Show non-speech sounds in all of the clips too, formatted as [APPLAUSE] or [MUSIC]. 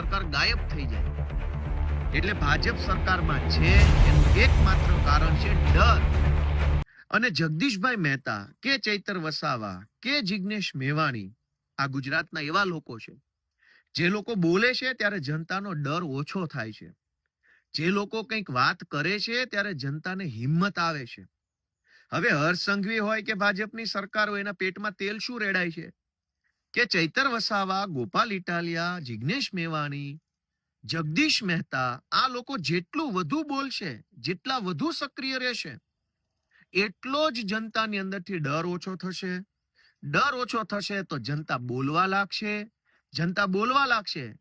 સરકાર ગાયબ થઈ જાય. એટલે ભાજપ સરકારમાં છે એનું એકમાત્ર કારણ છે ડર. અને જગદીશભાઈ મહેતા, કે ચૈતર વસાવા, કે જિગ્નેશ મેવાણી, આ ગુજરાતના એવા લોકો છે. જે લોકો બોલે છે ત્યારે જનતાનો ડર ઓછો થાય છે. જે લોકો કંઈક વાત કરે છે ત્યારે જનતાને હિંમત આવે છે. હવે હર્ષ સંઘવી હોય કે ભાજપની સરકાર હોય એના પેટમાં તેલ શું રેડાય છે? કે ચૈતર વસાવા, ગોપાલ ઇટાલિયા, જિગ્નેશ મેવાણી, જગદીશ મહેતા, આ લોકો જેટલું વધુ બોલશે, જેટલા વધુ સક્રિય રહેશે, એટલો જ જનતાની અંદરથી ડર ઓછો થશે. ડર ઓછો થશે તો જનતા બોલવા લાગશે. જનતા બોલવા લાગશે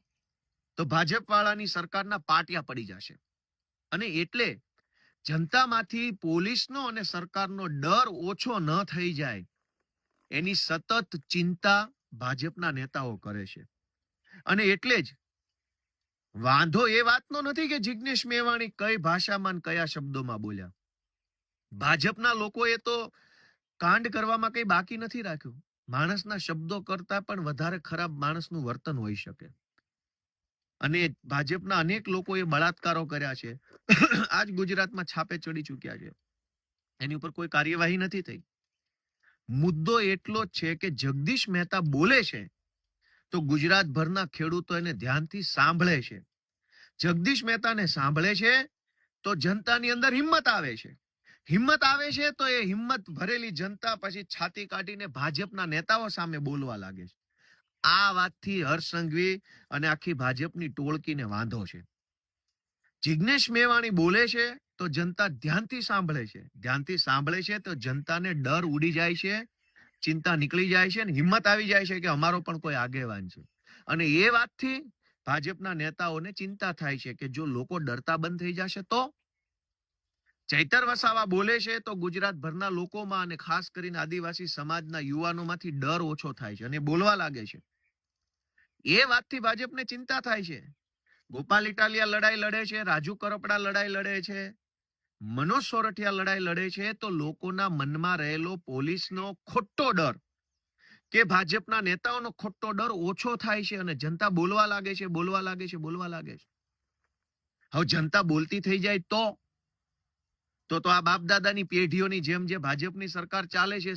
તો ભાજપ વાળાની સરકારના પાટિયા પડી જશે. અને એટલે જનતામાંથી પોલીસનો અને સરકારનો ડર ઓછો ન થઈ જાય. એની સતત ચિંતા ભાજપના નેતાઓ કરે છે. અને એટલે જ વાંધો એ વાતનો નથી કે જિગ્નેશ મેવાણી કઈ ભાષામાં કયા શબ્દોમાં બોલ્યા. ભાજપના લોકોએ તો કાંડ કરવામાં કઈ બાકી નથી રાખ્યું. માણસના શબ્દો કરતા પણ વધારે ખરાબ માણસનું વર્તન હોઈ શકે. અને ભાજપના અનેક લોકોએ બળાત્કારો કર્યા છે. [COUGHS] આજ ગુજરાતમાં છાપે ચડી ચૂક્યા છે. એની ઉપર કોઈ કાર્યવાહી નથી થઈ. મુદ્દો એટલો છે કે જગદીશ મહેતા બોલે છે, તો ગુજરાતભરના ખેડૂતો એને ધ્યાનથી સાંભળે છે. જગદીશ મહેતાને સાંભળે છે, તો જનતાની અંદર હિંમત આવે છે. હિંમત આવે છે, તો એ હિંમત ભરેલી જનતા પછી છાતી કાઢીને ભાજપના નેતાઓ સામે બોલવા લાગે છે. આ વાતથી હર્ષ સંઘવી અને આખી ભાજપની ટોળકીને વાંધો છે. જિજ્ઞેશ મેવાણી બોલે છે તો જનતા ધ્યાનથી સાંભળે છે. ધ્યાનથી સાંભળે છે તો જનતાને ડર ઉડી જાય છે, ચિંતા નીકળી જાય છે અને હિંમત આવી જાય છે કે અમારો પણ કોઈ આગેવાન છે. અને એ વાતથી ભાજપના નેતાઓને ચિંતા થાય છે કે જો લોકો ડરતા બંધ થઈ જશે તો? ચૈતર વસાવા બોલે છે તો ગુજરાતભરના લોકોમાં અને ખાસ કરીને આદિવાસી સમાજના યુવાનોમાંથી ડર ઓછો થાય છે અને બોલવા લાગે છે. એ વાતથી ભાજપને ચિંતા થાય છે. ગોપાલ ઇટાલિયા લડાઈ લડે છે, રાજુ કરપડા લડાઈ લડે છે મનોજ સોરઠિયા લડાઈ લડે છે તો લોકોના મનમાં રહેલો પોલીસનો ખોટો ડર કે ભાજપના નેતાઓનો ખોટો ડર ઓછો થાય છે અને જનતા બોલવા લાગે છે, બોલવા લાગે છે, બોલવા લાગે છે. હવે જનતા બોલતી થઈ જાય તો? તો આ બાપ દાદાની પેઢીઓની જેમ જે ભાજપની સરકાર ચાલે છે